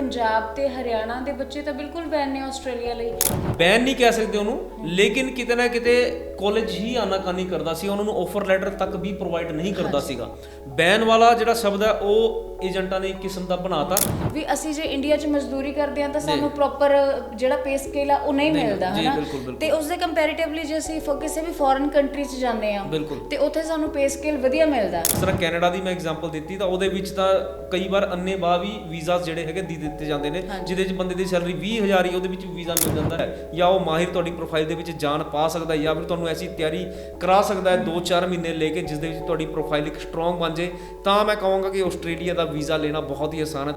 ਪੰਜਾਬ ਤੇ ਹਰਿਆਣਾ ਦੇ ਬੱਚੇ ਤਾਂ ਬਿਲਕੁਲ ਬੈਨ ਨੇ ਆਸਟ੍ਰੇਲੀਆ ਲਈ। ਬੈਨ ਨਹੀਂ ਕਹਿ ਸਕਦੇ ਉਹਨੂੰ ਲੇਕਿਨ ਕਿਤੇ ਨਾ ਕਿਤੇ ਕਾਲਜ ਹੀ ਆਨਾਕਾਨੀ ਕਰਦਾ ਸੀ ਉਹਨਾਂ ਨੂੰ ਆਫਰ ਲੈਟਰ ਤੱਕ ਵੀ ਪ੍ਰੋਵਾਈਡ ਨਹੀਂ ਕਰਦਾ ਸੀਗਾ। ਬੈਨ ਵਾਲਾ ਜਿਹੜਾ ਸ਼ਬਦ ਹੈ ਉਹ ਏਜੰਟਾਂ ਨੇ ਕਿਸਮ ਦਾ ਬਣਾਤਾ। ਵੀ ਅਸੀਂ ਜੇ ਇੰਡੀਆ 'ਚ ਮਜ਼ਦੂਰੀ ਕਰਦੇ ਹਾਂ ਤਾਂ ਸਾਨੂੰ ਪ੍ਰੋਪਰ ਜਿਹੜਾ ਪੇ ਸਕੇਲ ਆ ਉਹ ਨਹੀਂ ਮਿਲਦਾ ਹਨਾ। ਤੇ ਉਸ ਦੇ ਕੰਪੈਰੀਟਿਵਲੀ ਜੇ ਅਸੀਂ ਕਿਸੇ ਵੀ ਫੋਰਨ ਕੰਟਰੀ 'ਚ ਜਾਂਦੇ ਆ ਤੇ ਉੱਥੇ ਸਾਨੂੰ ਪੇ ਸਕੇਲ ਵਧੀਆ ਮਿਲਦਾ। ਜਿਸ ਤਰ੍ਹਾਂ ਕੈਨੇਡਾ ਦੀ ਮੈਂ ਐਗਜ਼ਾਮਪਲ ਦਿੱਤੀ ਤਾਂ ਉਹਦੇ ਵਿੱਚ ਤਾਂ ਕਈ ਵਾਰ ਅੰਨੇ ਬਾਹ ਵੀ ਵੀਜ਼ਾਸ ਜਿਹੜੇ ਹੈਗੇ ਦੇ ਦਿੱਤੇ ਜਾਂਦੇ ਨੇ ਜਿਹਦੇ ਵਿੱਚ ਬੰਦੇ ਦੀ ਸੈਲਰੀ 20000 ਹੀ ਉਹਦੇ ਵਿੱਚ ਵੀਜ਼ਾ ਮਿਲ ਜਾਂਦਾ ਹੈ। ਜਾਂ ਉਹ ਮਾਹਿਰ ਤੁਹਾਡੀ ਪ੍ਰੋਫਾਈਲ ਦੇ ਵਿੱਚ ਜਾਨ ਪਾ ਸਕਦਾ ਹੈ ਜਾਂ ਫਿਰ ਤੁਹਾਨੂੰ ਐਸੀ ਤਿਆਰੀ ਕਰਾ ਸਕਦਾ ਹੈ 2-4 ਮਹੀਨੇ ਲੈ ਕੇ ਜਿਸ ਦੇ ਵਿੱਚ ਤੁਹਾਡੀ ਪ੍ਰੋਫਾਈਲ ਇੱਕ ਸਟਰੋਂਗ ਬਣ ਜੇ ਤਾਂ ਮੈਂ ਕਹਾਂਗਾ ਕਿ ਆਸਟ੍ਰੇਲੀਆ ਦਾ ਵੀਜ਼ਾ ਲੈਣਾ ਬਹੁਤ ਹੀ ਆਸਾਨ ਹੈ।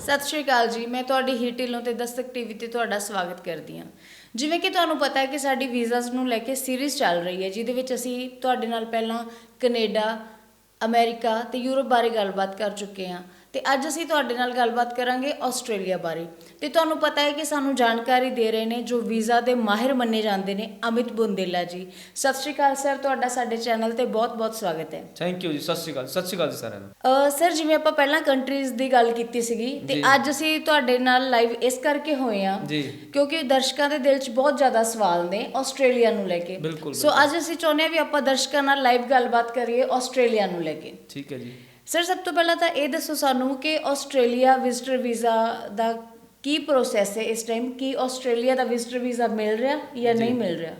ਸਤਿ ਸ਼੍ਰੀ ਅਕਾਲ ਜੀ, ਮੈਂ ਤੁਹਾਡੀ ਹੀ ਢਿੱਲੋਂ ਤੇ ਦਸਤਕ ਟੀਵੀ ਤੇ ਤੁਹਾਡਾ ਸਵਾਗਤ ਕਰਦੀ ਹਾਂ। ਜਿਵੇਂ ਕਿ ਤੁਹਾਨੂੰ ਪਤਾ ਹੈ ਕਿ ਸਾਡੀ ਵੀਜ਼ਾਸ ਨੂੰ ਲੈ ਕੇ ਸੀਰੀਜ਼ ਚੱਲ ਰਹੀ ਹੈ, ਜਿਹਦੇ ਵਿੱਚ ਅਸੀਂ ਤੁਹਾਡੇ ਨਾਲ ਪਹਿਲਾਂ ਕੈਨੇਡਾ, ਅਮਰੀਕਾ ਤੇ ਯੂਰਪ ਬਾਰੇ ਗੱਲਬਾਤ ਕਰ ਚੁੱਕੇ ਹਾਂ। ਤੇ ਅੱਜ ਅਸੀਂ ਤੁਹਾਡੇ ਨਾਲ ਗੱਲਬਾਤ ਕਰਾਂਗੇ ਆਸਟ੍ਰੇਲੀਆ ਬਾਰੇ। ਤੇ ਤੁਹਾਨੂੰ ਪਤਾ ਹੈ ਕਿ ਸਾਨੂੰ ਜਾਣਕਾਰੀ ਦੇ ਰਹੇ ਨੇ ਜੋ ਵੀਜ਼ਾ ਦੇ ਮਾਹਿਰ ਮੰਨੇ ਜਾਂਦੇ ਨੇ ਅਮਿਤ ਬੁੰਦੇਲਾ ਜੀ। ਸਤਿ ਸ਼੍ਰੀ ਅਕਾਲ ਸਰ ਤੁਹਾਡਾ ਸਾਡੇ ਚੈਨਲ ਤੇ ਬਹੁਤ-ਬਹੁਤ ਸਵਾਗਤ ਹੈ। ਥੈਂਕ ਯੂ ਜੀ ਸਤਿ ਸ਼੍ਰੀ ਅਕਾਲ ਸਤਿ ਸ਼੍ਰੀ ਅਕਾਲ ਜੀ ਸਾਰਿਆਂ ਸਰ ਜਿਵੇਂ ਆਪਾਂ ਪਹਿਲਾਂ ਕੰਟਰੀਜ਼ ਦੀ ਗੱਲ ਕੀਤੀ ਸੀਗੀ ਤੇ। ਅੱਜ ਅਸੀਂ ਤੁਹਾਡੇ ਨਾਲ ਲਾਈਵ ਇਸ ਕਰਕੇ ਹੋਏ ਆ ਜੀ। ਕਿਉਂਕਿ ਦਰਸ਼ਕਾਂ ਦੇ ਦਿਲ 'ਚ ਬਹੁਤ ਜ਼ਿਆਦਾ ਸਵਾਲ ਨੇ ਆਸਟ੍ਰੇਲੀਆ ਨੂੰ ਲੈ ਕੇ। ਸੋ ਅੱਜ ਅਸੀਂ ਚਾਹੁੰਦੇ ਹਾਂ ਵੀ ਆਪਾਂ ਦਰਸ਼ਕਾਂ ਨਾਲ ਲਾਈਵ ਗੱਲਬਾਤ ਕਰੀਏ ਆਸਟ੍ਰੇਲੀਆ ਨੂੰ ਲੈ ਕੇ। ਠੀਕ ਹੈ ਜੀ। ਸਰ ਸਭ ਤੋਂ ਪਹਿਲਾਂ ਤਾਂ ਇਹ ਦੱਸੋ ਸਾਨੂੰ ਕਿ ਆਸਟ੍ਰੇਲੀਆ ਵਿਜ਼ਟਰ ਵੀਜ਼ਾ ਦਾ ਕੀ ਪ੍ਰੋਸੈਸ ਹੈ ਇਸ ਟਾਈਮ ਕੀ ਆਸਟ੍ਰੇਲੀਆ ਦਾ ਵਿਜ਼ਟਰ ਵੀਜ਼ਾ ਮਿਲ ਰਿਹਾ ਜਾਂ। ਨਹੀਂ ਮਿਲ ਰਿਹਾ?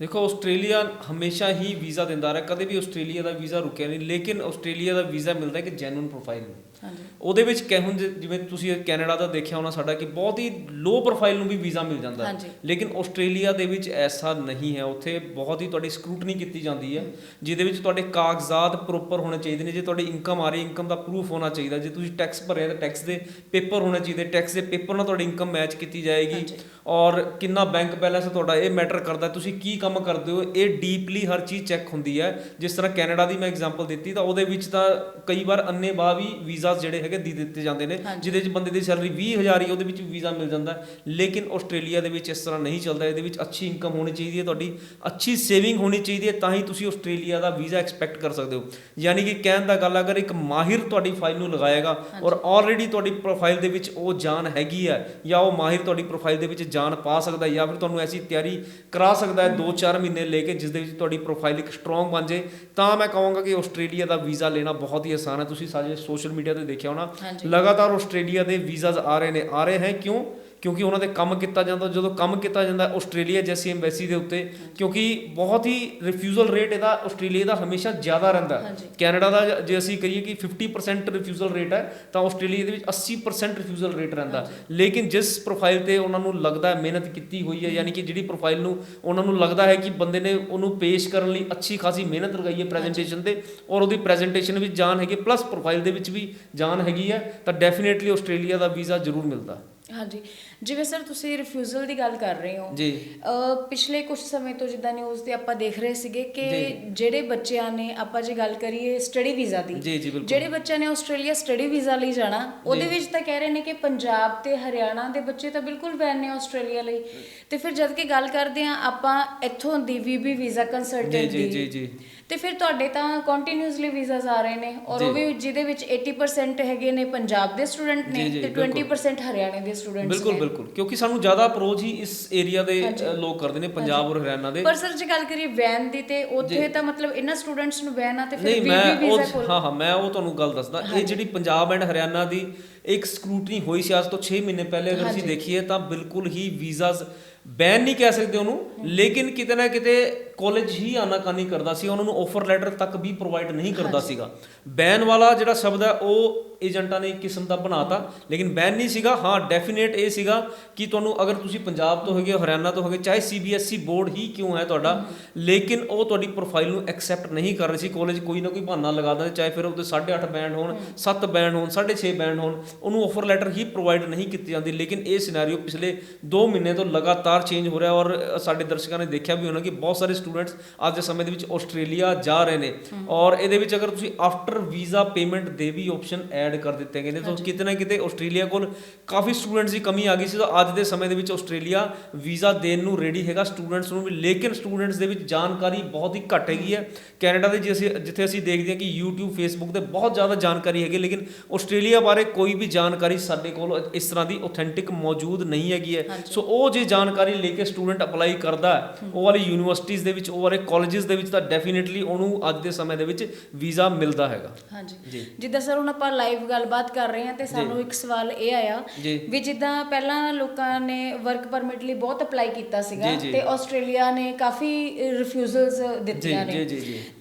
ਦੇਖੋ ਆਸਟ੍ਰੇਲੀਆ ਹਮੇਸ਼ਾ ਹੀ ਵੀਜ਼ਾ ਦਿੰਦਾ ਰਿਹਾ ਕਦੇ ਵੀ ਆਸਟ੍ਰੇਲੀਆ ਦਾ ਵੀਜ਼ਾ ਰੁਕਿਆ ਨਹੀਂ ਲੇਕਿਨ ਆਸਟ੍ਰੇਲੀਆ ਦਾ ਵੀਜ਼ਾ ਮਿਲਦਾ ਹੈ ਕਿ ਜੈਨੂਇਨ ਪ੍ਰੋਫਾਈਲ ਨੂੰ ਹਾਂਜੀ ਉਹਦੇ ਵਿੱਚ ਕਹਿ ਜਿਵੇਂ ਤੁਸੀਂ ਕੈਨੇਡਾ ਦਾ ਦੇਖਿਆ ਹੋਣਾ ਸਾਡਾ ਕਿ ਬਹੁਤ ਹੀ ਲੋ ਪ੍ਰੋਫਾਈਲ ਨੂੰ ਵੀ ਵੀਜ਼ਾ ਮਿਲ ਜਾਂਦਾ ਹੈ। ਲੇਕਿਨ ਆਸਟ੍ਰੇਲੀਆ ਦੇ ਵਿੱਚ ਐਸਾ ਨਹੀਂ ਹੈ ਉੱਥੇ ਬਹੁਤ ਹੀ ਤੁਹਾਡੀ ਸਕਰੂਟਨੀ ਕੀਤੀ ਜਾਂਦੀ ਹੈ ਜਿਹਦੇ ਵਿੱਚ ਤੁਹਾਡੇ ਕਾਗਜ਼ਾਤ ਪ੍ਰੋਪਰ ਹੋਣੇ ਚਾਹੀਦੇ ਨੇ ਜੇ ਤੁਹਾਡੀ ਇਨਕਮ ਆ ਰਹੀ ਇਨਕਮ ਦਾ ਪ੍ਰੂਫ ਹੋਣਾ ਚਾਹੀਦਾ ਜੇ ਤੁਸੀਂ ਟੈਕਸ ਭਰਿਆ ਤਾਂ ਟੈਕਸ ਦੇ ਪੇਪਰ ਹੋਣੇ ਚਾਹੀਦੇ ਟੈਕਸ ਦੇ ਪੇਪਰ ਨਾਲ ਤੁਹਾਡੀ ਇਨਕਮ ਮੈਚ ਕੀਤੀ ਜਾਏਗੀ। ਔਰ ਕਿੰਨਾ ਬੈਂਕ ਬੈਲੈਂਸ ਤੁਹਾਡਾ ਇਹ ਮੈਟਰ ਕਰਦਾ ਤੁਸੀਂ ਕੀ ਕੰਮ ਕਰਦੇ ਹੋ ਇਹ ਡੀਪਲੀ ਹਰ ਚੀਜ਼ ਚੈੱਕ ਹੁੰਦੀ ਹੈ ਜਿਸ ਤਰ੍ਹਾਂ ਕੈਨੇਡਾ ਦੀ ਮੈਂ ਐਗਜ਼ਾਮਪਲ ਦਿੱਤੀ ਤਾਂ ਉਹਦੇ ਵਿੱਚ ਤਾਂ ਕਈ ਵਾਰ ਅੰਨੇ ਬਾਹ ਵੀ ਵੀਜ਼ਾਸ ਜਿਹੜੇ ਹੈਗੇ ਦੇ ਦਿੱਤੇ ਜਾਂਦੇ ਨੇ। ਜਿਹਦੇ ਵਿੱਚ ਬੰਦੇ ਦੀ ਸੈਲਰੀ 20000 ਹੀ ਉਹਦੇ ਵਿੱਚ ਵੀਜ਼ਾ ਮਿਲ ਜਾਂਦਾ। ਲੇਕਿਨ ਆਸਟ੍ਰੇਲੀਆ ਦੇ ਵਿੱਚ ਇਸ ਤਰ੍ਹਾਂ ਨਹੀਂ ਚੱਲਦਾ ਇਹਦੇ ਵਿੱਚ ਅੱਛੀ ਇਨਕਮ ਹੋਣੀ ਚਾਹੀਦੀ ਹੈ ਤੁਹਾਡੀ ਅੱਛੀ ਸੇਵਿੰਗ ਹੋਣੀ ਚਾਹੀਦੀ ਹੈ ਤਾਂ ਹੀ ਤੁਸੀਂ ਆਸਟ੍ਰੇਲੀਆ ਦਾ ਵੀਜ਼ਾ ਐਕਸਪੈਕਟ ਕਰ ਸਕਦੇ ਹੋ ਯਾਨੀ ਕਿ ਕਹਿਣ ਦਾ ਗੱਲ ਅਗਰ ਇੱਕ ਮਾਹਿਰ ਤੁਹਾਡੀ ਫਾਈਲ ਨੂੰ ਲਗਾਏਗਾ ਔਰ ਆਲਰੇਡੀ ਤੁਹਾਡੀ ਪ੍ਰੋਫਾਈਲ ਦੇ ਵਿੱਚ ਉਹ ਜਾਨ ਹੈਗੀ ਹੈ ਜਾਂ ਉਹ ਮਾਹਿਰ ਤੁਹਾਡੀ ਪ੍ਰੋਫਾਈਲ ਦੇ ਵਿੱਚ ਜਾਨ ਪਾ ਸਕਦਾ ਜਾਂ ਫਿਰ ਤੁਹਾਨੂੰ ਐਸੀ ਤਿਆਰੀ ਕਰਾ ਸਕਦਾ ਹੈ 2-4 ਮਹੀਨੇ ਲੈ ਕੇ ਜਿਸ ਦੇ ਵਿੱਚ ਤੁਹਾਡੀ ਪ੍ਰੋਫਾਈਲ ਇੱਕ ਸਟਰੋਂਗ ਬਣ ਜੇ ਤਾਂ ਮੈਂ ਕਹਾਂਗਾ ਕਿ ਆਸਟ੍ਰੇਲੀਆ ਦਾ ਵੀਜ਼ਾ ਲੈਣਾ ਬਹੁਤ ਹੀ ਆਸਾਨ ਹੈ ਤੁਸੀਂ ਸਾਰੇ ਸੋਸ਼ਲ ਮੀਡੀਆ ਤੇ ਦੇਖਿਆ ਹੋਣਾ। ਲਗਾਤਾਰ ਆਸਟ੍ਰੇਲੀਆ ਦੇ ਵੀਜ਼ਾਸ ਆ ਰਹੇ ਨੇ ਆ ਰਹੇ ਹੈ ਕਿਉਂ ਕਿਉਂਕਿ ਉਹਨਾਂ ਦੇ ਕੰਮ ਕੀਤਾ ਜਾਂਦਾ ਜਦੋਂ ਕੰਮ ਕੀਤਾ ਜਾਂਦਾ ਆਸਟ੍ਰੇਲੀਆ ਜੈਸੀ ਐਮਬੈਸੀ ਦੇ ਉੱਤੇ ਕਿਉਂਕਿ ਬਹੁਤ ਹੀ ਰਿਫਿਊਜ਼ਲ ਰੇਟ ਇਹਦਾ ਆਸਟ੍ਰੇਲੀਆ ਦਾ ਹਮੇਸ਼ਾ ਜ਼ਿਆਦਾ ਰਹਿੰਦਾ। ਕੈਨੇਡਾ ਦਾ ਜੇ ਅਸੀਂ ਕਹੀਏ ਕਿ 50% ਰਿਫਿਊਜ਼ਲ ਰੇਟ ਹੈ ਤਾਂ ਆਸਟ੍ਰੇਲੀਆ ਦੇ ਵਿੱਚ 80% ਰਿਫਿਊਜ਼ਲ ਰੇਟ ਰਹਿੰਦਾ ਲੇਕਿਨ ਜਿਸ ਪ੍ਰੋਫਾਈਲ ਤੇ ਉਹਨਾਂ ਨੂੰ ਲੱਗਦਾ ਹੈ ਮਿਹਨਤ ਕੀਤੀ ਹੋਈ ਹੈ ਯਾਨੀ ਕਿ ਜਿਹੜੀ ਪ੍ਰੋਫਾਈਲ ਨੂੰ ਉਹਨਾਂ ਨੂੰ ਲੱਗਦਾ ਹੈ ਕਿ ਬੰਦੇ ਨੇ ਉਹਨੂੰ ਪੇਸ਼ ਕਰਨ ਲਈ ਅੱਛੀ ਖਾਸੀ ਮਿਹਨਤ ਲਗਾਈ ਹੈ ਪ੍ਰੈਜੈਂਟੇਸ਼ਨ ਤੇ ਔਰ ਉਹਦੀ ਪ੍ਰੈਜੈਂਟੇਸ਼ਨ ਵਿੱਚ ਜਾਨ ਹੈਗੀ ਪਲੱਸ ਪ੍ਰੋਫਾਈਲ ਦੇ ਵਿੱਚ ਵੀ ਜਾਨ ਹੈਗੀ ਹੈ ਤਾਂ ਡੈਫੀਨੇਟਲੀ ਆਸਟ੍ਰੇਲੀਆ ਦਾ ਵੀਜ਼ਾ ਜ਼ਰੂਰ ਮਿਲਦਾ ਹਾਂਜੀ। ਜਿਵੇਂ ਸਰ ਤੁਸੀਂ ਰਿਫਿਊਜ਼ਲ ਦੀ ਗੱਲ ਕਰ ਰਹੇ ਹੋ। ਜੀ। ਅ, ਪਿਛਲੇ ਕੁਝ ਸਮੇਂ ਤੋਂ ਜਿੱਦਾਂ ਨਿਊਜ਼ ਤੇ ਆਪਾਂ ਦੇਖ ਰਹੇ ਸੀਗੇ ਕਿ ਜੀ। ਜਿਹੜੇ ਬੱਚਿਆਂ ਨੇ ਆਪਾਂ ਜੇ ਗੱਲ ਕਰੀਏ ਸਟੱਡੀ ਵੀਜ਼ਾ ਦੀ ਜੀ ਜੀ ਬਿਲਕੁਲ। ਜਿਹੜੇ ਬੱਚਿਆਂ ਨੇ ਆਸਟ੍ਰੇਲੀਆ ਸਟੱਡੀ ਵੀਜ਼ਾ ਲਈ ਜਾਣਾ ਉਹਦੇ ਵਿੱਚ ਤਾਂ ਕਹਿ ਰਹੇ ਨੇ ਕਿ ਪੰਜਾਬ ਤੇ ਹਰਿਆਣਾ ਦੇ ਬੱਚੇ ਤਾਂ ਬਿਲਕੁਲ ਬੈਨ ਨੇ ਆਸਟ੍ਰੇਲੀਆ ਲਈ। ਤੇ ਫਿਰ ਜਦ ਕਿ ਗੱਲ ਕਰਦੇ ਆ ਆਪਾਂ ਇੱਥੋਂ ਦੀ ਵੀਬੀ ਵੀਜ਼ਾ ਜੀ ਕੰਸਲਟੈਂਟ ਜੀ ਜੀ ਦੀ। ਜੀ। ਤੇ ਫਿਰ ਤੁਹਾਡੇ ਤਾਂ ਕੰਟੀਨਿਊਸਲੀ ਵੀਜ਼ਾਸ ਆ ਰਹੇ ਨੇ ਔਰ ਉਹ। ਵੀ ਜਿਹਦੇ ਵਿੱਚ 80% ਹੈਗੇ ਨੇ ਪੰਜਾਬ ਦੇ ਸਟੂਡੈਂਟ ਨੇ ਤੇ ਬਿਲਕੁਲ। 20% ਹਰਿਆਣੇ ਦੇ ਸਟੂਡੈਂਟਸ ਬਿਲਕੁਲ ਨੇ। ਬਿਲਕੁਲ ਕਿਉਂਕਿ ਸਾਨੂੰ ਜ਼ਿਆਦਾ ਅਪਰੋਚ ਹੀ ਇਸ ਏਰੀਆ ਦੇ ਲੋਕ ਕਰਦੇ ਨੇ ਪੰਜਾਬ ਔਰ ਹਰਿਆਣਾ ਦੇ। ਪਰ ਸਰ ਜੇ ਗੱਲ ਕਰੀਏ ਵੈਨ ਦੀ ਤੇ ਉੱਥੇ ਤਾਂ ਮਤਲਬ ਇਹਨਾਂ ਸਟੂਡੈਂਟਸ ਨੂੰ ਵੈਨ ਆ ਤੇ ਫਿਰ ਮੈਂ ਵੀਜ਼ਾ ਕੋਲ ਹਾਂ ਹਾਂ ਮੈਂ ਉਹ ਤੁਹਾਨੂੰ ਗੱਲ ਦੱਸਦਾ। ਇਹ ਜਿਹੜੀ ਪੰਜਾਬ ਐਂਡ ਹਰਿਆਣਾ ਦੀ ਇੱਕ ਸਕਰੂਟਨੀ ਹੋਈ ਸੀ ਅੱਜ ਤੋਂ 6 ਮਹੀਨੇ ਪਹਿਲੇ ਅਗਰ ਅਸੀਂ। ਦੇਖੀਏ ਤਾਂ ਬਿਲਕੁਲ ਹੀ ਵੀਜ਼ਾਸ ਬੈਨ ਨਹੀਂ ਕਹਿ ਸਕਦੇ ਉਹਨੂੰ। ਲੇਕਿਨ ਕਿਤੇ ਨਾ ਕਿਤੇ ਕਾਲਜ ਹੀ ਆਨਾਕਾਨੀ ਕਰਦਾ ਸੀ ਉਹਨਾਂ ਨੂੰ ਆਫਰ ਲੈਟਰ ਤੱਕ ਵੀ ਪ੍ਰੋਵਾਈਡ ਨਹੀਂ ਕਰਦਾ ਸੀਗਾ। ਬੈਨ ਵਾਲਾ ਜਿਹੜਾ ਸ਼ਬਦ ਹੈ ਉਹ ਏਜੰਟਾਂ ਨੇ ਇੱਕ ਕਿਸਮ ਦਾ ਬਣਾਤਾ ਲੇਕਿਨ ਬੈਨ ਨਹੀਂ ਸੀਗਾ। ਹਾਂ ਡੈਫੀਨੇਟ ਇਹ ਸੀਗਾ ਕਿ ਤੁਹਾਨੂੰ ਅਗਰ ਤੁਸੀਂ ਪੰਜਾਬ ਤੋਂ ਹੈਗੇ ਹਰਿਆਣਾ ਤੋਂ ਹੈਗੇ ਚਾਹੇ ਸੀਬੀਐਸਈ ਬੋਰਡ ਹੀ ਕਿਉਂ ਹੈ ਤੁਹਾਡਾ ਲੇਕਿਨ ਉਹ ਤੁਹਾਡੀ ਪ੍ਰੋਫਾਈਲ ਨੂੰ ਐਕਸੈਪਟ ਨਹੀਂ ਕਰ ਰਹੀ ਸੀ। ਕਾਲਜ ਕੋਈ ਨਾ ਕੋਈ ਬਹਾਨਾ ਲਗਾ ਦਿੰਦੇ ਚਾਹੇ ਫਿਰ ਉਹਦੇ 8.5 ਬੈਂਡ ਹੋਣ 7 ਬੈਂਡ ਹੋਣ 6.5 ਬੈਂਡ ਹੋਣ ਉਹਨੂੰ ਆਫਰ ਲੈਟਰ ਹੀ ਪ੍ਰੋਵਾਈਡ ਨਹੀਂ ਕੀਤੀ ਜਾਂਦੀ। ਲੇਕਿਨ ਇਹ ਸਿਨੈਰੀਓ ਪਿਛਲੇ 2 ਮਹੀਨੇ ਤੋਂ ਲਗਾਤਾਰ ਚੇਂਜ ਹੋ ਰਿਹਾ ਔਰ ਸਾਡੇ ਦਰਸ਼ਕਾਂ ਨੇ ਦੇਖਿਆ ਵੀ ਹੋਣਾ ਕਿ ਬਹੁਤ ਸਾਰੇ ਸਟੂਡੈਂਟਸ ਅੱਜ ਦੇ ਸਮੇਂ ਦੇ ਵਿੱਚ ਆਸਟ੍ਰੇਲੀਆ ਜਾ ਰਹੇ ਨੇ। ਔਰ ਇਹਦੇ ਵਿੱਚ ਅਗਰ ਤੁਸੀਂ ਆਫਟਰ ਵੀਜ਼ਾ ਪੇਮੈਂਟ ਦੇ ਵੀ ਆਪਸ਼ਨ ਐਡ ਕਰ ਦਿੱਤੇ ਗਏ ਨੇ ਤਾਂ ਕਿਤੇ ਨਾ ਕਿਤੇ ਆਸਟ੍ਰੇਲੀਆ ਕੋਲ ਕਾਫੀ ਸਟੂਡੈਂਟਸ ਦੀ ਕਮੀ ਆ ਗਈ ਸੀ ਤਾਂ ਅੱਜ ਦੇ ਸਮੇਂ ਦੇ ਵਿੱਚ ਆਸਟ੍ਰੇਲੀਆ ਵੀਜ਼ਾ ਦੇਣ ਨੂੰ ਰੈਡੀ ਹੈਗਾ ਸਟੂਡੈਂਟਸ ਨੂੰ ਵੀ। ਲੇਕਿਨ ਸਟੂਡੈਂਟਸ ਦੇ ਵਿੱਚ ਜਾਣਕਾਰੀ ਬਹੁਤ ਹੀ ਘੱਟ ਹੈਗੀ ਹੈ। ਕੈਨੇਡਾ ਦੇ ਜਿੱਥੇ ਅਸੀਂ ਦੇਖਦੇ ਹਾਂ ਕਿ YouTube Facebook ਤੇ ਬਹੁਤ ਜ਼ਿਆਦਾ ਜਾਣਕਾਰੀ ਹੈਗੀ ਲੇਕਿਨ ਆਸਟ੍ਰੇਲੀਆ ਬਾਰੇ ਕੋਈ ਵੀ ਜਾਣਕਾਰੀ ਸਾਡੇ ਕੋਲ ਇਸ ਤਰ੍ਹਾਂ ਦੀ ਆਥੈਂਟਿਕ ਮੌਜੂਦ ਨਹੀਂ ਹੈਗੀ ਹੈ। ਸੋ ਉਹ ਜੇ ਜਾਣਕਾਰੀ ਲੈ ਕੇ ਸਟੂਡੈਂਟ ਅਪਲਾਈ ਕਰਦਾ ਉਹ ਵਾਲੀ ਯੂਨੀਵਰਸਿਟੀਜ਼ ਦੇ ਵਿੱਚ ਉਹ ਵਾਲੇ ਕਾਲਜਸ ਦੇ ਵਿੱਚ ਤਾਂ ਡੈਫੀਨਿਟਲੀ ਉਹਨੂੰ ਅੱਜ ਦੇ ਸਮੇਂ ਦੇ ਵਿੱਚ ਵੀਜ਼ਾ ਮਿਲਦਾ ਹੈਗਾ। ਹਾਂਜੀ। ਜਿੱਦਾਂ ਸਰ ਹੁਣ ਆਪਾਂ ਲਾਈਵ ਗੱਲਬਾਤ ਕਰ ਰਹੇ ਹਾਂ ਤੇ ਸਾਨੂੰ ਇੱਕ ਸਵਾਲ ਇਹ ਆਇਆ ਵੀ ਜਿੱਦਾਂ ਪਹਿਲਾਂ ਲੋਕਾਂ ਨੇ ਵਰਕ ਪਰਮਿਟ ਲਈ ਬਹੁਤ ਅਪਲਾਈ ਕੀਤਾ ਸੀਗਾ। ਤੇ ਆਸਟ੍ਰੇਲੀਆ ਨੇ ਕਾਫੀ ਰਿਫਿਊਜ਼ਲਸ ਦਿੱਤੀਆਂ ਨੇ।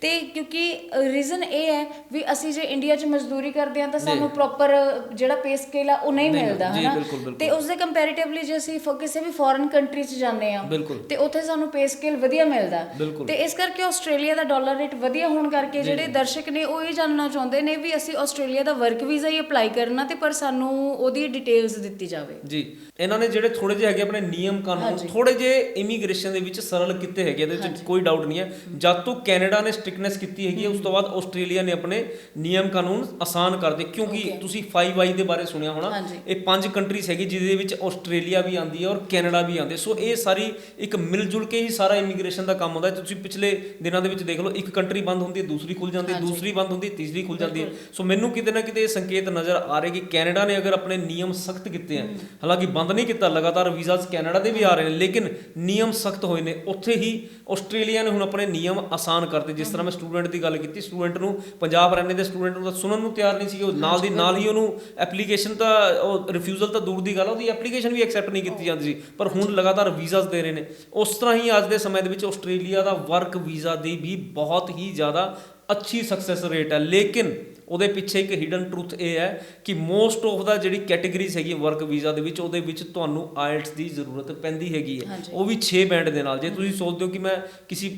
ਤੇ ਕਿਉਂਕਿ ਰੀਜ਼ਨ ਇਹ ਹੈ ਵੀ ਅਸੀਂ ਜੇ ਇੰਡੀਆ 'ਚ ਮਜ਼ਦੂਰੀ ਕਰਦੇ ਹਾਂ ਤਾਂ ਸਾਨੂੰ ਪ੍ਰੋਪਰ ਜਿਹੜਾ ਪੇ ਸਕੇਲ ਆ ਉਹ ਨਹੀਂ ਮਿਲਦਾ। ਹਨਾ। ਤੇ ਉਸ ਦੇ ਕੰਪੈਰੀਟਿਵਲੀ ਜੇ ਅਸੀਂ ਕਿਸੇ ਵੀ ਫੋਰਨ ਕੰਟਰੀ 'ਚ ਜਾਂਦੇ ਆ ਤੇ ਉੱਥੇ ਸਾਨੂੰ ਪੇ ਸਕੇਲ ਵਧੀਆ ਮਿਲਦਾ। ਤੇ ਇਸ ਕਰਕੇ ਆਸਟ੍ਰੇਲੀਆ ਦਾ ਡਾਲਰ ਰੇਟ ਵਧੀਆ ਹੋਣ ਕਰਕੇ ਜਿਹੜੇ ਦਰਸ਼ਕ ਨੇ ਉਹ ਇਹ ਜਾਣਨਾ ਚਾਹੁੰਦੇ ਨੇ ਵੀ ਅਸੀਂ ਆਸਟ੍ਰੇਲੀਆ ਦਾ ਵਰਕ ਵੀਜ਼ਾ ਹੀ ਅਪਲਾਈ ਕਰਨਾ ਤੇ ਪਰ ਸਾਨੂੰ ਉਹਦੀ ਡਿਟੇਲਸ ਦਿੱਤੀ ਜਾਵੇ। ਜੀ। ਇਹਨਾਂ ਨੇ ਜਿਹੜੇ ਥੋੜੇ ਜਿਹੇ ਹੈਗੇ ਆਪਣੇ ਨਿਯਮ ਕਾਨੂੰਨ ਥੋੜੇ ਜਿਹੇ ਇਮੀਗ੍ਰੇਸ਼ਨ ਦੇ ਵਿੱਚ ਸਰਲ ਕੀਤੇ ਹੈਗੇ ਇਹਦੇ ਵਿੱਚ ਕੋਈ ਡਾਊਟ ਨਹੀਂ ਹੈ। ਜਦ ਤੋਂ ਕੈਨੇਡਾ ਨੇ ਸਟ੍ਰਿਕਨੈਸ ਕੀਤੀ ਹੈਗੀ ਉਸ ਤੋਂ ਬਾਅਦ ਆਸਟ੍ਰੇਲੀਆ ਨੇ ਆਪਣੇ ਨਿਯਮ ਕਾਨੂੰਨ ਆਸਾਨ ਕਰਤੇ ਕਿਉਂਕਿ ਤੁਸੀਂ 5i ਦੇ ਬਾਰੇ ਸੁਣਿਆ ਹੋਣਾ। ਇਹ ਪੰਜ ਕੰਟਰੀਜ਼ ਹੈਗੀ ਜਿਹਦੇ ਵਿੱਚ ਆਸਟ੍ਰੇਲੀਆ ਵੀ ਆਂਦੀ ਹੈ ਔਰ ਕੈਨੇਡਾ ਵੀ ਆਂਦੇ ਸੋ ਇਹ ਸਾਰੀ ਇੱਕ ਮਿਲ ਜੁਲ ਕੇ ਹੀ ਸਾਰਾ ਇਮੀਗ੍ਰੇਸ਼ਨ ਦਾ ਕੰਮ ਹੁੰਦਾ ਤੁਸੀਂ ਪਿਛਲੇ ਦਿਨਾਂ ਦੇ ਵਿੱਚ ਦੇਖ ਲਓ ਇੱਕ ਕੰਟਰੀ ਬੰਦ ਹੁੰਦੀ ਹੈ ਦੂਸਰੀ ਖੁੱਲ ਜਾਂਦੀ ਹੈ ਦੂਸਰੀ ਬੰਦ ਹੁੰਦੀ ਹੈ ਤੀਸਰੀ ਖੁੱਲ ਜਾਂਦੀ ਹੈ। ਸੋ ਮੈਨੂੰ ਕਿਤੇ ਨਾ ਕਿਤੇ ਇਹ ਸੰਕੇਤ ਨਜ਼ਰ ਆ ਰਹੇ ਕਿ ਕੈਨੇਡਾ ਨੇ ਅਗਰ ਆਪਣੇ ਨਿਯਮ ਸਖਤ ਕੀਤੇ ਆ ਹਾਲਾਂਕਿ ਬੰਦ ਨਹੀਂ ਕੀਤਾ ਲਗਾਤਾਰ ਵੀਜ਼ਾਸ ਕੈਨੇਡਾ ਦੇ ਵੀ ਆ ਰਹੇ ਨੇ ਲੇਕਿਨ ਨਿਯਮ ਸਖਤ ਹੋਏ ਨੇ। ਉੱਥੇ ਹੀ ਆਸਟ੍ਰੇਲੀਆ ਨੇ ਹੁਣ ਆਪਣੇ ਨਿਯਮ ਆਸਾਨ ਕਰਤੇ। ਜਿਸ ਤਰ੍ਹਾਂ ਮੈਂ ਸਟੂਡੈਂਟ ਦੀ ਗੱਲ ਕੀਤੀ ਸਟੂਡੈਂਟ ਨੂੰ ਪੰਜਾਬ ਰਹਿਣੇ ਦੇ ਸਟੂਡੈਂਟ ਨੂੰ ਤਾਂ ਸੁਣਨ ਨੂੰ ਤਿਆਰ ਨਹੀਂ ਸੀ ਉਹ ਨਾਲ ਦੀ ਨਾਲ ਹੀ ਉਹਨੂੰ ਐਪਲੀਕੇਸ਼ਨ ਤਾਂ ਉਹ ਰਿਫਿਊਜ਼ਲ ਤਾਂ ਦੂਰ ਦੀ ਗੱਲ ਆ, ਉਹਦੀ ਐਪਲੀਕੇਸ਼ਨ ਵੀ ਐਕਸੈਪਟ ਨਹੀਂ ਕੀਤੀ ਜਾਂਦੀ ਸੀ। ਪਰ ਹੁਣ ਲਗਾਤਾਰ ਵੀਜ਼ਾਸ ਦੇ ਰਹੇ ਨੇ। ਉਸ ਤਰ੍ਹਾਂ ਹੀ ਅੱਜ ਦੇ ਸਮੇਂ ਦੇ ਵਿੱਚ ਆਸਟ੍ਰੇਲੀਆ ਦਾ ਵਰਕ ਵੀਜ਼ਾ ਦੀ ਵੀ ਬਹੁਤ ਹੀ ਜ਼ਿਆਦਾ ਅੱਛੀ ਸਕਸੈਸ ਰੇਟ ਹੈ। ਲੇਕਿਨ ਉਹਦੇ ਪਿੱਛੇ ਇੱਕ ਹਿਡਨ ਟਰੂਥ ਇਹ ਹੈ ਕਿ ਮੋਸਟ ਆਫ ਦਾ ਜਿਹੜੀ ਕੈਟਾਗਰੀਜ਼ ਹੈਗੀ ਵਰਕ ਵੀਜ਼ਾ ਦੇ ਵਿੱਚ ਉਹਦੇ ਵਿੱਚ ਤੁਹਾਨੂੰ ਆਇਲਟਸ ਦੀ ਜ਼ਰੂਰਤ ਪੈਂਦੀ ਹੈਗੀ ਹੈ। ਉਹ ਵੀ 6 ਬੈਂਡ ਦੇ ਨਾਲ। ਜੇ ਤੁਸੀਂ ਸੋਚਦੇ ਹੋ ਕਿ ਮੈਂ ਕਿਸੇ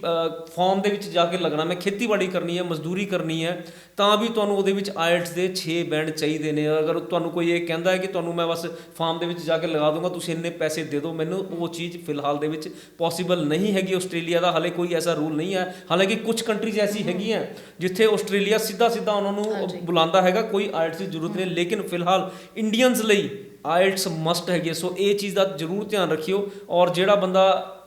ਫਾਰਮ ਦੇ ਵਿੱਚ ਜਾ ਕੇ ਲੱਗਣਾ ਮੈਂ ਖੇਤੀਬਾੜੀ ਕਰਨੀ ਹੈ ਮਜ਼ਦੂਰੀ ਕਰਨੀ ਹੈ ਤਾਂ ਵੀ ਤੁਹਾਨੂੰ ਉਹਦੇ ਵਿੱਚ ਆਇਲਟਸ ਦੇ 6 ਬੈਂਡ ਚਾਹੀਦੇ ਨੇ। ਅਗਰ ਤੁਹਾਨੂੰ ਕੋਈ ਇਹ ਕਹਿੰਦਾ ਹੈ ਕਿ ਤੁਹਾਨੂੰ ਮੈਂ ਬਸ ਫਾਰਮ ਦੇ ਵਿੱਚ ਜਾ ਕੇ ਲਗਾ ਦੂੰਗਾ ਤੁਸੀਂ ਇੰਨੇ ਪੈਸੇ ਦੇ ਦਿਓ ਮੈਨੂੰ ਉਹ ਚੀਜ਼ ਫਿਲਹਾਲ ਦੇ ਵਿੱਚ ਪੋਸੀਬਲ ਨਹੀਂ ਹੈਗੀ। ਆਸਟ੍ਰੇਲੀਆ ਦਾ ਹਾਲੇ ਕੋਈ ਐਸਾ ਰੂਲ ਨਹੀਂ ਹੈ। ਹਾਲਾਂਕਿ ਕੁਝ ਕੰਟਰੀਜ਼ ਐਸੀ ਹੈਗੀਆਂ ਜਿੱਥੇ ਆਸਟ੍ਰੇਲੀਆ ਸਿੱਧਾ ਸਿੱਧਾ ਉਹਨਾਂ ਨੂੰ ਬੁਲਾਉਂਦਾ ਹੈਗਾ ਕੋਈ ਆਇਲਟਸ ਦੀ ਜ਼ਰੂਰਤ ਨਹੀਂ ਲੇਕਿਨ ਫਿਲਹਾਲ ਇੰਡੀਅਨਸ ਲਈ ਆਇਲਟਸ ਮਸਟ ਹੈਗੀ। ਸੋ ਇਹ ਚੀਜ਼ ਦਾ ਜ਼ਰੂਰ ਧਿਆਨ ਰੱਖਿਓ ਔਰ ਜਿਹੜਾ ਬੰਦਾ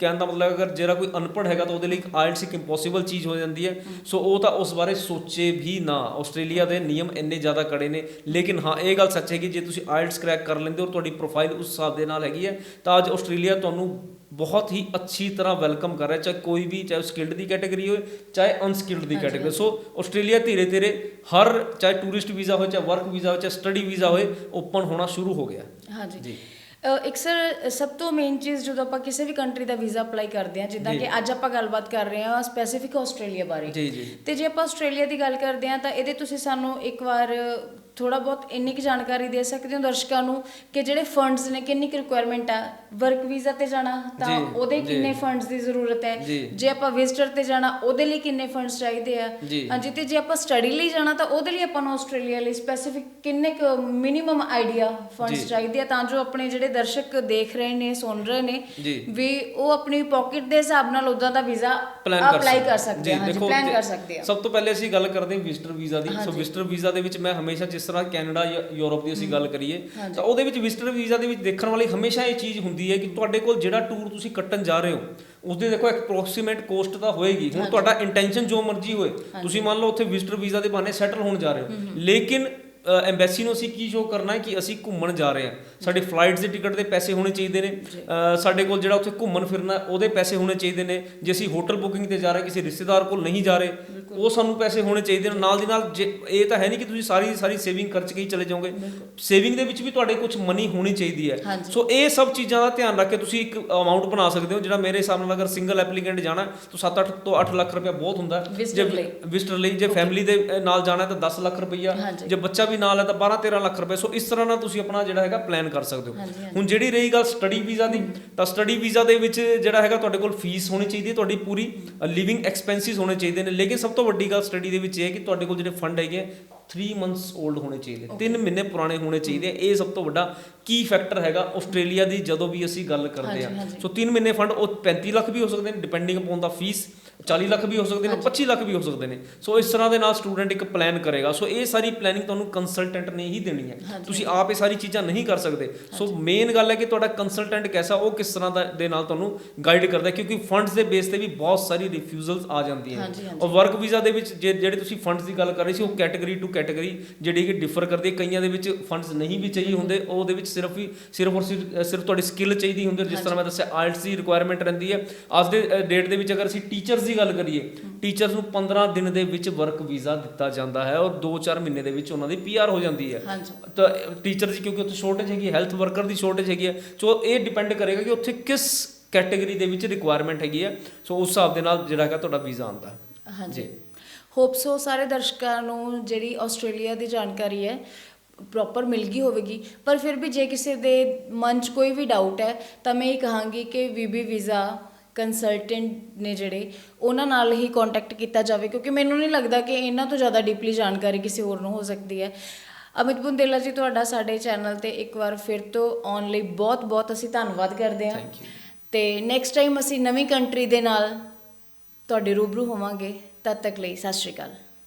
ਕਹਿਣ ਦਾ ਮਤਲਬ ਅਗਰ ਜਿਹੜਾ ਕੋਈ ਅਨਪੜ੍ਹ ਹੈਗਾ ਤਾਂ ਉਹਦੇ ਲਈ ਆਇਲਟਸ ਇੱਕ ਇੰਪੋਸੀਬਲ ਚੀਜ਼ ਹੋ ਜਾਂਦੀ ਹੈ। ਸੋ ਉਹ ਤਾਂ ਉਸ ਬਾਰੇ ਸੋਚੇ ਵੀ ਨਾ। ਆਸਟ੍ਰੇਲੀਆ ਦੇ ਨਿਯਮ ਇੰਨੇ ਜ਼ਿਆਦਾ ਕੜੇ ਨੇ। ਲੇਕਿਨ ਹਾਂ ਇਹ ਗੱਲ ਸੱਚ ਹੈ ਕਿ ਜੇ ਤੁਸੀਂ ਆਇਲਟਸ ਕਰੈਕ ਕਰ ਲੈਂਦੇ ਹੋ ਔਰ ਤੁਹਾਡੀ ਪ੍ਰੋਫਾਈਲ ਉਸ ਹਿਸਾਬ ਦੇ ਨਾਲ ਹੈਗੀ ਹੈ ਤਾਂ ਅੱਜ ਆਸਟ੍ਰੇਲੀਆ ਤੁਹਾਨੂੰ ਬਹੁਤ ਹੀ ਅੱਛੀ ਤਰ੍ਹਾਂ ਵੈਲਕਮ ਕਰ ਰਿਹਾ ਚਾਹੇ ਕੋਈ ਵੀ ਚਾਹੇ ਸਕਿਲਡ ਦੀ ਕੈਟਾਗਰੀ ਹੋਵੇ ਚਾਹੇ ਅਨਸਕਿਲਡ ਦੀ ਕੈਟਾਗਰੀ ਸੋ ਆਸਟ੍ਰੇਲੀਆ ਧੀਰੇ ਧੀਰੇ ਹਰ ਚਾਹੇ ਟੂਰਿਸਟ ਵੀਜ਼ਾ ਹੋਵੇ ਚਾਹੇ ਵਰਕ ਵੀਜ਼ਾ ਹੋਵੇ ਚਾਹੇ ਸਟੱਡੀ ਵੀਜ਼ਾ ਹੋਵੇ ਓਪਨ ਹੋਣਾ ਸ਼ੁਰੂ ਹੋ ਗਿਆ। ਹਾਂਜੀ। ਜੀ। ਇੱਕ ਸਰ ਸਭ ਤੋਂ ਮੇਨ ਚੀਜ਼ ਜਦੋਂ ਆਪਾਂ ਕਿਸੇ ਵੀ ਕੰਟਰੀ ਦਾ ਵੀਜ਼ਾ ਅਪਲਾਈ ਕਰਦੇ ਹਾਂ ਜਿੱਦਾਂ। ਕਿ ਅੱਜ ਆਪਾਂ ਗੱਲਬਾਤ ਕਰ ਰਹੇ ਹਾਂ ਸਪੈਸੀਫਿਕ ਆਸਟ੍ਰੇਲੀਆ ਬਾਰੇ ਤੇ ਜੇ ਆਪਾਂ ਆਸਟ੍ਰੇਲੀਆ ਦੀ ਗੱਲ ਕਰਦੇ ਹਾਂ ਤਾਂ ਇਹਦੇ ਤੁਸੀਂ ਸਾਨੂੰ ਇੱਕ ਵਾਰ ਥੋੜਾ ਬਹੁਤ ਇੰਨੀ ਕੁ ਜਾਣਕਾਰੀ ਦੇ ਸਕਦੇ ਹੋ ਦਰਸ਼ਕਾਂ ਨੂੰ ਕਿ ਜਿਹੜੇ ਫੰਡਸ ਨੇ ਕਿੰਨੀ ਕੁ ਰਿਕੁਆਇਰਮੈਂਟ ਆ ਵਰਕ ਵੀਜ਼ਾ ਤੇ ਜਾਣਾ ਤਾਂ ਜੀ, ਉਹਦੇ ਜੀ। ਕਿੰਨੇ ਫੰਡਸ ਦੀ ਜ਼ਰੂਰਤ ਹੈ ਜੀ। ਜੇ ਆਪਾਂ ਵਿਜ਼ਟਰ ਤੇ ਜਾਣਾ ਉਹਦੇ ਲਈ ਕਿੰਨੇ ਫੰਡਸ ਚਾਹੀਦੇ ਆ ਜੀ। ਹਾਂਜੀ ਤੇ ਜੇ ਆਪਾਂ ਸਟੱਡੀ ਲਈ ਜਾਣਾ ਤਾਂ ਉਹਦੇ ਲਈ ਆਪਾਂ ਨੂੰ ਆਸਟ੍ਰੇਲੀਆ ਲਈ ਸਪੈਸੀਫਿਕ ਕਿੰਨੇ ਕੁ ਮਿਨੀਮਮ ਆਈਡੀਆ ਜੀ। ਫੰਡਸ ਚਾਹੀਦੇ ਆ ਤਾਂ ਜੋ ਆਪਣੇ ਜਿਹੜੇ ਦਰਸ਼ਕ ਦੇਖ ਰਹੇ ਨੇ ਸੁਣ ਰਹੇ ਨੇ ਜੀ। ਵੀ ਉਹ ਆਪਣੀ ਪਾਕਟ ਦੇ ਹਿਸਾਬ ਨਾਲ ਉਦਾਂ ਦਾ ਵੀਜ਼ਾ ਪਲਾਨ ਕਰ ਅਪਲਾਈ ਕਰ ਸਕਦੇ ਆ ਹਾਂਜੀ ਦੇਖੋ, ਪਲਾਨ ਜੇ- ਕਰ ਸਕਦੇ ਆ ਸਭ ਤੋਂ ਪਹਿਲੇ ਅਸੀਂ ਗੱਲ ਕਰਦੇ ਹਾਂ ਵਿਜ਼ਟਰ ਵੀਜ਼ਾ ਦੀ ਸੋ। ਵਿਜ਼ਟਰ ਵੀਜ਼ਾ ਦੇ ਵਿੱਚ ਮੈਂ ਹਮੇਸ਼ਾ ਜਿਸ ਤਰ੍ਹਾਂ ਕੈਨੇਡਾ ਜਾਂ ਯੂਰਪ ਦੀ ਅਸੀਂ ਗੱਲ ਕਰੀਏ। ਤਾਂ ਉਹਦੇ ਵਿੱਚ ਵਿਜ਼ਟਰ ਵੀਜ਼ਾ ਦੇ ਵਿੱਚ ਦੇਖਣ ਵਾਲੀ ਹਮੇਸ਼ਾ ਇਹ ਚੀਜ਼ ਹੁੰਦੀ ਹੈ ਕਿ ਤੁਹਾਡੇ ਕੋਲ ਜਿਹੜਾ ਟੂਰ ਤੁਸੀਂ ਕੱਟਣ ਜਾ ਰਹੇ ਹੋ ਉਸਦੇ ਦੇਖੋ ਐਪਰੋਕਸੀਮੇਟ ਕੋਸਟ ਤਾਂ ਹੋਏਗੀ। ਹੁਣ ਤੁਹਾਡਾ ਇੰਟੈਂਸ਼ਨ ਜੋ ਮਰਜ਼ੀ ਹੋਏ ਤੁਸੀਂ ਮੰਨ ਲਓ ਉੱਥੇ ਵਿਜ਼ਟਰ ਵੀਜ਼ਾ ਦੇ ਬਹਾਨੇ ਸੈਟਲ ਹੋਣ ਜਾ ਰਹੇ ਹੋ। ਲੇਕਿਨ ਐਮਬੈਸੀ ਨੂੰ ਅਸੀਂ ਕੀ ਸ਼ੋ ਕਰਨਾ ਹੈ ਕਿ ਅਸੀਂ ਘੁੰਮਣ ਜਾ ਰਹੇ ਹਾਂ। ਸਾਡੇ ਫਲਾਈਟਸ ਦੇ ਟਿਕਟ ਦੇ ਪੈਸੇ ਹੋਣੇ ਚਾਹੀਦੇ ਨੇ। ਸਾਡੇ ਕੋਲ ਜਿਹੜਾ ਉੱਥੇ ਘੁੰਮਣ ਫਿਰਨਾ ਉਹਦੇ ਪੈਸੇ ਹੋਣੇ ਚਾਹੀਦੇ ਨੇ। ਜੇ ਅਸੀਂ ਹੋਟਲ ਬੁਕਿੰਗ ਤੇ ਜਾ ਰਹੇ ਕਿਸੇ ਰਿਸ਼ਤੇਦਾਰ ਕੋਲ ਨਹੀਂ ਜਾ ਰਹੇ ਉਹ ਸਾਨੂੰ ਪੈਸੇ ਹੋਣੇ ਚਾਹੀਦੇ ਨੇ। ਨਾਲ ਦੀ ਨਾਲ ਇਹ ਤਾਂ ਹੈ ਨਹੀਂ ਕਿ ਤੁਸੀਂ ਸਾਰੀ ਸਾਰੀ ਸੇਵਿੰਗ ਖਰਚ ਕੇ ਹੀ ਚਲੇ ਜਾਓਗੇ। ਸੇਵਿੰਗ ਦੇ ਵਿੱਚ ਵੀ ਤੁਹਾਡੇ ਕੁਝ ਮਨੀ ਹੋਣੀ ਚਾਹੀਦੀ ਹੈ। ਸੋ ਇਹ ਸਭ ਚੀਜ਼ਾਂ ਦਾ ਧਿਆਨ ਰੱਖ ਕੇ ਤੁਸੀਂ ਇੱਕ ਅਮਾਉਂਟ ਬਣਾ ਸਕਦੇ ਹੋ ਜਿਹੜਾ ਮੇਰੇ ਹਿਸਾਬ ਨਾਲ ਅਗਰ ਸਿੰਗਲ ਐਪਲੀਕੈਂਟ ਜਾਣਾ ਤਾਂ 7-8 ਤੋਂ 8 ਲੱਖ ਰੁਪਏ ਬਹੁਤ ਹੁੰਦਾ। ਜੇ। ਵਿਜ਼ਟਰ ਲਈ ਜੇ ਫੈਮਿਲੀ ਦੇ ਨਾਲ ਜਾਣਾ ਤਾਂ 10 ਲੱਖ ਰੁਪਈਆ। ਜੇ ਬੱਚਾ ਵੀ ਨਾਲ ਹੈ ਤਾਂ 12-13 ਲੱਖ ਰੁਪਏ। ਸੋ ਇਸ ਤਰ੍ਹਾਂ ਨਾਲ ਤੁਸੀਂ ਆਪਣਾ ਜਿਹੜਾ ਹੈਗਾ ਪਲਾਨ ਕਰ ਸਕਦੇ ਹੋ। ਹੁਣ ਜਿਹੜੀ ਰਹੀ ਗੱਲ ਸਟੱਡੀ ਵੀਜ਼ਾ ਦੀ ਤਾਂ ਸਟੱਡੀ ਵੀਜ਼ਾ ਦੇ ਵਿੱਚ ਜਿਹੜਾ ਹੈਗਾ ਤੁਹਾਡੇ ਕੋਲ ਫੀਸ ਹੋਣੀ ਚਾਹੀਦੀ ਹੈ ਤੁਹਾਡੀ ਪੂਰੀ ਲਿਵਿੰਗ ਐਕਸਪੈਂਸਿਸ ਹੋਣੇ ਚਾਹੀਦੇ ਨੇ। ਲੇਕਿਨ ਸਭ ਤੋਂ ਵੱਡੀ ਗੱਲ ਸਟੱਡੀ ਦੇ ਵਿੱਚ ਇਹ ਹੈ ਕਿ ਤੁਹਾਡੇ ਕੋਲ ਜਿਹੜੇ ਫੰਡ ਹੈਗੇ ਆ, 3 ਮੰਥਸ 올ਡ ਹੋਣੇ ਚਾਹੀਦੇ 3 ਮਹੀਨੇ ਪੁਰਾਣੇ ਹੋਣੇ ਚਾਹੀਦੇ ਆ। ਇਹ ਸਭ ਤੋਂ ਵੱਡਾ ਕੀ ਫੈਕਟਰ ਹੈਗਾ ਆਸਟ੍ਰੇਲੀਆ ਦੀ ਜਦੋਂ ਵੀ ਅਸੀਂ ਗੱਲ ਕਰਦੇ ਆ। ਸੋ 3 ਮਹੀਨੇ ਫੰਡ ਉਹ 35 ਲੱਖ ਵੀ ਹੋ ਸਕਦੇ ਨੇ ਡਿਪੈਂਡਿੰਗ ਅਪਨ ਦਾ ਫੀਸ 40 ਲੱਖ ਵੀ ਹੋ ਸਕਦੇ ਨੇ 25 ਲੱਖ ਵੀ ਹੋ ਸਕਦੇ ਨੇ। ਸੋ ਇਸ ਤਰ੍ਹਾਂ ਦੇ ਨਾਲ ਸਟੂਡੈਂਟ ਇੱਕ ਪਲਾਨ ਕਰੇਗਾ। ਸੋ ਇਹ ਸਾਰੀ ਪਲੈਨਿੰਗ ਤੁਹਾਨੂੰ ਕੰਸਲਟੈਂਟ ਨੇ ਹੀ ਦੇਣੀ ਹੈ। ਤੁਸੀਂ ਆਪ ਇਹ ਸਾਰੀ ਚੀਜ਼ਾਂ ਨਹੀਂ ਕਰ ਸਕਦੇ। ਸੋ ਮੇਨ ਗੱਲ ਹੈ ਕਿ ਤੁਹਾਡਾ ਕੰਸਲਟੈਂਟ ਕੈਸਾ ਉਹ ਕਿਸ ਤਰ੍ਹਾਂ ਦਾ ਨਾਲ ਤੁਹਾਨੂੰ ਗਾਈਡ ਕਰਦਾ ਕਿਉਂਕਿ ਫੰਡਸ ਦੇ ਬੇਸ ਤੇ ਵੀ ਬਹੁਤ ਸਾਰੀ ਰਿਫਿਊਜ਼ਲਸ ਆ ਜਾਂਦੀਆਂ ਹਾਂਜੀ। ਔਰ ਵਰਕ ਵੀਜ਼ਾ ਦੇ ਵਿੱਚ ਜਿਹੜੇ ਤੁਸੀਂ ਫੰਡਸ ਦੀ ਗੱਲ ਕਰ ਰਹੇ ਸੀ ਉਹ ਕੈਟਾਗਰੀ ਟੂ ਕੈਟਾਗਰੀ ਜਿਹੜੀ ਕਿ ਡਿਫਰ ਕਰਦੀ ਹੈ। ਕਈਆਂ ਦੇ ਵਿੱਚ ਫੰਡਸ ਨਹੀਂ ਵੀ ਚਾਹੀਏ ਹੁੰਦੇ ਉਹਦੇ ਵਿੱਚ ਸਿਰਫ ਹੀ ਸਿਰਫ ਔਰ ਸਿਰਫ ਤੁਹਾਡੀ ਸਕਿੱਲ ਚਾਹੀਦੀ ਹੁੰਦੀ ਹੈ। ਜਿਸ ਤਰ੍ਹਾਂ ਮੈਂ ਦੱਸਿਆ ਆਇਲਟਸ ਦੀ ਰਿਕੁਆਇਰਮੈਂਟ ਰਹਿੰਦੀ ਹੈ। ਅੱਜ ਦੇ ਡੇਟ ਦੇ ਵਿੱਚ ਅਗਰ ਅਸੀਂ ਟੀਚਰਸ ਦੀ ਗੱਲ ਕਰੀਏ ਟੀਚਰਸ ਨੂੰ 15 ਦਿਨ ਦੇ ਵਿੱਚ ਵਰਕ ਵੀਜ਼ਾ ਦਿੱਤਾ ਜਾਂਦਾ ਹੈ ਔਰ 2-4 ਮਹੀਨੇ ਦੇ ਵਿੱਚ ਉਹਨਾਂ ਦੀ ਪੀਆਰ ਹੋ ਜਾਂਦੀ ਹੈ। ਹਾਂਜੀ। ਤਾਂ ਟੀਚਰ ਦੀ ਕਿਉਂਕਿ ਉੱਥੇ ਸ਼ੋਰਟੇਜ ਹੈਗੀ ਹੈਲਥ ਵਰਕਰ ਦੀ ਸ਼ੋਰਟੇਜ ਹੈਗੀ ਹੈ ਸੋ ਇਹ ਡਿਪੈਂਡ ਕਰੇਗਾ ਕਿ ਉੱਥੇ ਕਿਸ ਕੈਟਾਗਰੀ ਦੇ ਵਿੱਚ ਰਿਕੁਆਇਰਮੈਂਟ ਹੈਗੀ ਹੈ ਸੋ ਉਸ ਹਿਸਾਬ ਦੇ ਨਾਲ ਜਿਹੜਾ ਹੈਗਾ ਤੁਹਾਡਾ ਵੀਜ਼ਾ ਆਉਂਦਾ ਹਾਂਜੀ। ਹੋਪ ਸੋ ਸਾਰੇ ਦਰਸ਼ਕਾਂ ਨੂੰ ਜਿਹੜੀ ਆਸਟ੍ਰੇਲੀਆ ਦੀ ਜਾਣਕਾਰੀ ਹੈ ਪ੍ਰੋਪਰ ਮਿਲ ਗਈ ਹੋਵੇਗੀ ਪਰ ਫਿਰ ਵੀ ਜੇ ਕਿਸੇ ਦੇ ਮਨ 'ਚ ਕੋਈ ਵੀ ਡਾਊਟ ਹੈ ਤਾਂ ਮੈਂ ਇਹ ਕਹਾਂਗੀ ਕਿ ਵੀਬੀ ਵੀਜ਼ਾ ਕੰਸਲਟੈਂਟ ਨੇ ਜਿਹੜੇ ਉਹਨਾਂ ਨਾਲ ਹੀ ਕੰਟੈਕਟ ਕੀਤਾ ਜਾਵੇ ਕਿਉਂਕਿ ਮੈਨੂੰ ਨਹੀਂ ਲੱਗਦਾ ਕਿ ਇਹਨਾਂ ਤੋਂ ਜ਼ਿਆਦਾ ਡੀਪਲੀ ਜਾਣਕਾਰੀ ਕਿਸੇ ਹੋਰ ਨੂੰ ਹੋ ਸਕਦੀ ਹੈ। ਅਮਿਤ ਬੁੰਦੇਲਾ ਜੀ ਤੁਹਾਡਾ ਸਾਡੇ ਚੈਨਲ ਤੇ ਇੱਕ ਵਾਰ ਫਿਰ ਤੋਂ ਆਉਣ ਲਈ ਬਹੁਤ ਬਹੁਤ ਅਸੀਂ ਧੰਨਵਾਦ ਕਰਦੇ ਹਾਂ. ਤੇ ਨੈਕਸਟ ਟਾਈਮ ਅਸੀਂ ਨਵੀਂ ਕੰਟਰੀ ਦੇ ਨਾਲ ਤੁਹਾਡੇ ਰੂਬਰੂ ਹੋਵਾਂਗੇ ਤਦ ਤੱਕ ਲਈ ਸਤਿ ਸ਼੍ਰੀ ਅਕਾਲ।